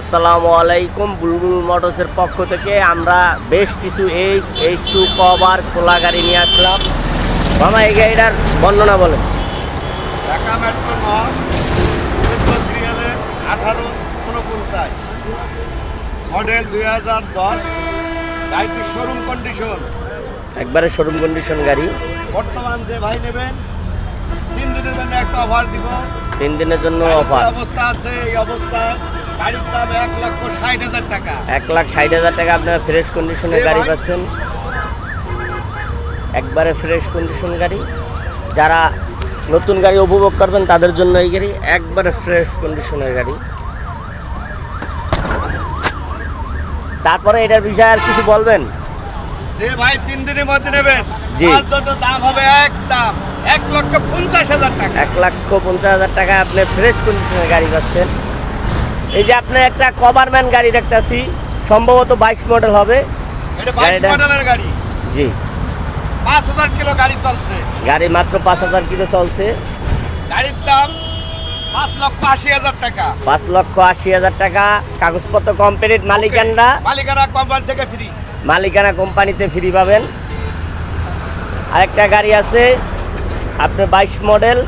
আসসালামু আলাইকুম বুলবুল মোটরসের পক্ষ থেকে আমরা বেশ কিছু এইচ এইচ টু কভার খোলা গাড়ি নিয়ে আসলাম। মামা এই গাড়িটার বর্ণনা বলেন। ঢাকা মেট্রো নয় চোদ্দ সিরিয়ালে আঠারো উনপঞ্চাশ মডেল দুই হাজার দশ গাড়িটি শোরুম কন্ডিশন একবারে শোরুম কন্ডিশন গাড়ি। বর্তমান যে ভাই নেবেন তিন দিনের জন্য একটা অফার দিব। তিন দিনের জন্য অফার অবস্থা আছে এই অবস্থায় গাড়ির দাম এক লক্ষ ষাট হাজার টাকা। এক লাখ ষাট হাজার টাকা আপনারা ফ্রেশ কন্ডিশনের গাড়ি পাচ্ছেন। একবারে ফ্রেশ কন্ডিশন গাড়ি। যারা নতুন গাড়ি উপভোগ করবেন তাদের জন্য এই গাড়ি একবারে ফ্রেশ কন্ডিশনের গাড়ি। তারপরে এটার বিষয়ে আর কিছু বলবেন? যে ভাই তিন দিনের মধ্যে নেবেন জি। দাম হবে এক লক্ষ পঞ্চাশ হাজার টাকা। এক লক্ষ পঞ্চাশ হাজার টাকা আপনি ফ্রেশ কন্ডিশনের গাড়ি পাচ্ছেন। এই যে আপনার একটা কভারম্যান গাড়ি দেখতেছি সম্ভবত বাইশ মডেল হবে। গাড়ি। জি। পাঁচ হাজার কিলো গাড়ি চলছে। গাড়ি মাত্র পাঁচ হাজার কিলো চলছে। গাড়ির দাম পাঁচ লক্ষ আশি হাজার টাকা। পাঁচ লক্ষ আশি হাজার টাকা। কাগজপত্র কমপ্লিট মালিকানরা মালিকানা কোম্পানি থেকে ফ্রি মালিকানা কোম্পানিতে ফ্রি পাবেন। আরেকটা গাড়ি আছে আপনার বাইশ মডেল।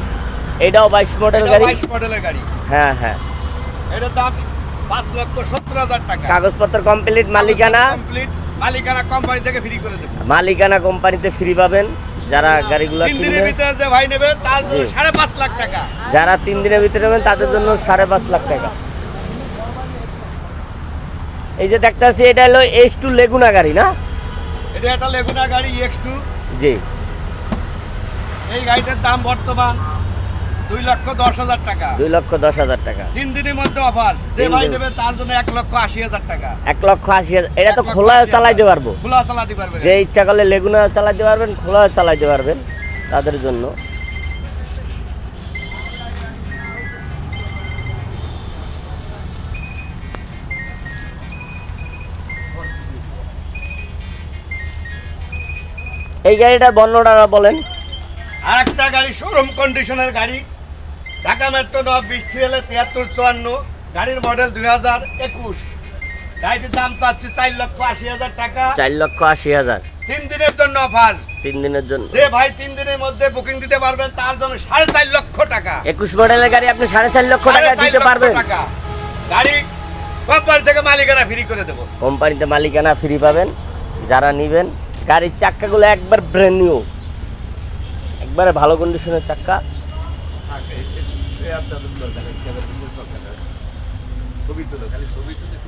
এটাও বাইশ মডেল গাড়ি। বাইশ মডেলের গাড়ি। হ্যাঁ হ্যাঁ। এটার দাম পাঁচ লক্ষ সত্তর হাজার টাকা। কাগজপত্র কমপ্লিট মালিকানা? কমপ্লিট মালিকানা কোম্পানি থেকে ফ্রি করে দেবে। মালিকানা কোম্পানিতে ফ্রি পাবেন। যারা গাড়িগুলো তিন দিনের ভিতরে যে ভাই নেবে তার জন্য সাড়ে পাঁচ লাখ টাকা। যারা তিন দিনের ভিতরে নেবেন তাদের জন্য সাড়ে পাঁচ লাখ টাকা। এই যে দেখতেছি এটা হলো এইচ টু লেগুনা গাড়ি না? এটা একটা লেগুনা গাড়ি এক্স টু জি। এই গাড়িটার দাম বর্তমান দুই লক্ষ দশ হাজার টাকা। দুই লক্ষ দশ হাজার টাকা। তিন দিনের মধ্যে অফার। যে ভাই নেবে তার জন্য এক লক্ষ আশি হাজার টাকা। এক লক্ষ আশি হাজার এটা তো খোলা চালাইতে পারব। খোলা চালাতে পারবে যে ইচ্ছা করলে লেগুনা চালাতে পারবেন খোলা চালাতে পারবেন তাদের জন্য। এই গাড়িটার বর্ণনাটা বলেন। আর একটা গাড়ি শোরুম কন্ডিশনের গাড়ি। ঢাকা মেট্রো নয় বিশ সিএলে তিয়াত্তর চুয়ান্ন গাড়ির মডেল দুই হাজার একুশ। গাড়িটির দাম চাচ্ছি চার লক্ষ আশি হাজার টাকা। চার লক্ষ আশি হাজার। তিন দিনের জন্য অফার তিন দিনের জন্য। যে ভাই তিন দিনের মধ্যে বুকিং দিতে পারবেন তার জন্য সাড়ে চার লক্ষ টাকা। একুশ মডেলের গাড়ি আপনি সাড়ে চার লক্ষ টাকা দিতে পারবেন। গাড়ি কোম্পানি থেকে মালিকানা ফ্রি করে দেবো। কোম্পানিতে মালিকানা ফ্রি পাবেন। যারা নেবেন গাড়ির চাক্কাগুলো একবার ব্র্যান্ড নিউ একবারে ভালো কন্ডিশনের চাক্কা। ছবি দরকার খালি ছবি তুলে